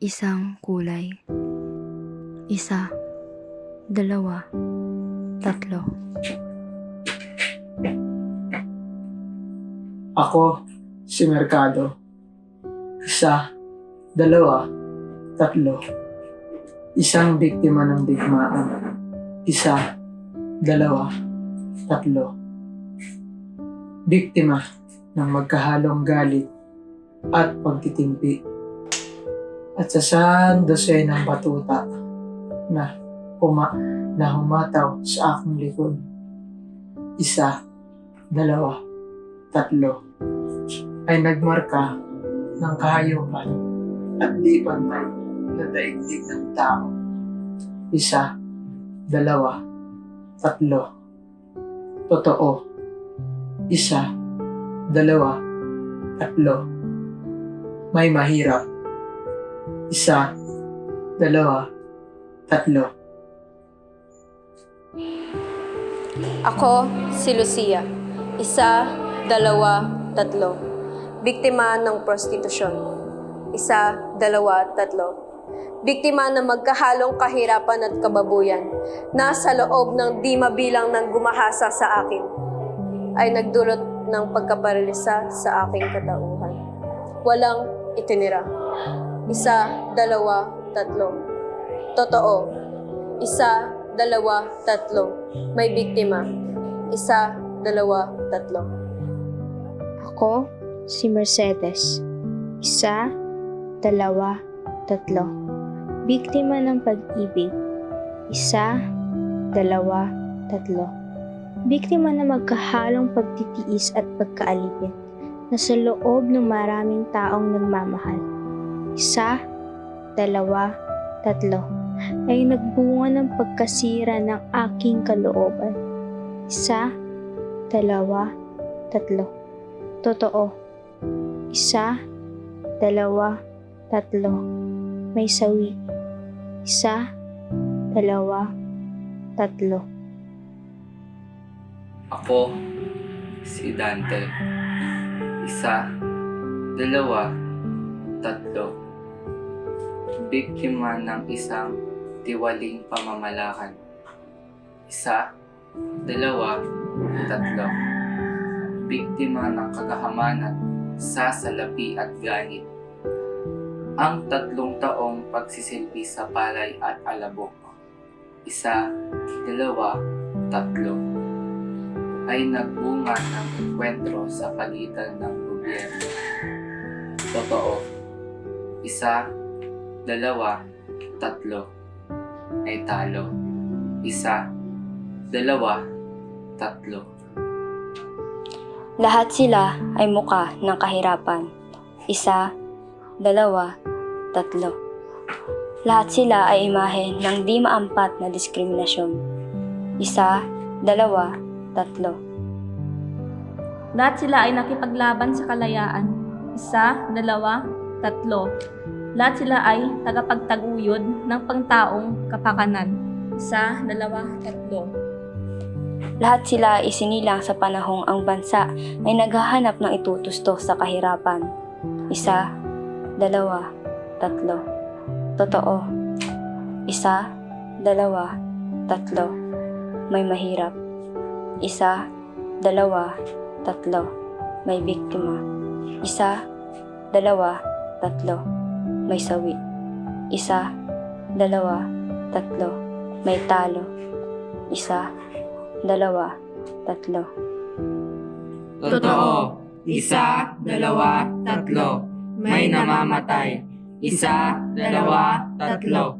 isang kulay. Isa, dalawa, tatlo. Ako, si Mercado. Isa, dalawa, tatlo. Isang biktima ng digmaan. Isa, dalawa, tatlo. Biktima ng magkahalong galit at pagtitimpi. At sa saan dosay ng batuta na huma na humataw sa aking likod. Isa, dalawa, tatlo ay nagmarka ng kahayupan at di pantay na daigdig ng tao. Isa, dalawa, tatlo. Totoo. Isa, dalawa, tatlo. May mahirap. Isa, dalawa, tatlo. Ako, si Lucia. Isa, dalawa, tatlo. Biktima ng prostitusyon. Isa, dalawa, tatlo. Biktima ng magkahalong kahirapan at kababuyan na sa loob ng di mabilang ng gumahasa sa akin ay nagdulot ng pagkaparalisa sa aking katauhan. Walang itinira. Isa, dalawa, tatlo. Totoo. Isa, dalawa, tatlo. May biktima. Isa, dalawa, tatlo. Ako, si Mercedes. Isa, dalawa, tatlo. Biktima ng pag-ibig. Isa, dalawa, tatlo. Biktima ng magkahalong pagtitiis at pagkaalipin na sa loob ng maraming taong nagmamahal. Isa, dalawa, tatlo ay nagbunga ng pagkasira ng aking kalooban. Isa, dalawa, tatlo. Totoo. Isa, dalawa, tatlo. May sawi. Isa, dalawa, tatlo. Ako, si Dante. Isa, dalawa, tatlo. Biktima ng isang tiwaling pamamalakad. Isa, dalawa, tatlo. Biktima ng kagahamanan sa salapi at ganit. Ang tatlong taong pagsisilbi sa palay at alabok. Isa, dalawa, tatlo ay nagbunga ng enkwentro sa pagitan ng gobyerno. Totoo. Isa, dalawa, tatlo ay talo. Isa, dalawa, tatlo. Lahat sila ay muka ng kahirapan. Isa, dalawa, tatlo. Lahat sila ay imahe ng di maampat na diskriminasyon. Isa, dalawa, tatlo. Lahat sila ay nakipaglaban sa kalayaan. Isa, dalawa, tatlo. Lahat sila ay tagapagtaguyod ng pangtaong kapakanan. Isa, dalawa, tatlo. Lahat sila ay isinilang sa panahong ang bansa ay naghahanap ng itutusto sa kahirapan. Isa, dalawa, tatlo. Totoo. Isa, dalawa, tatlo. May mahirap. Isa, dalawa, tatlo. May biktima. Isa, dalawa, tatlo. May sawi. Isa, dalawa, tatlo. May talo. Isa, dalawa, tatlo. Totoo. Isa, dalawa, tatlo. May namamatay. Isa, dalawa, tatlo.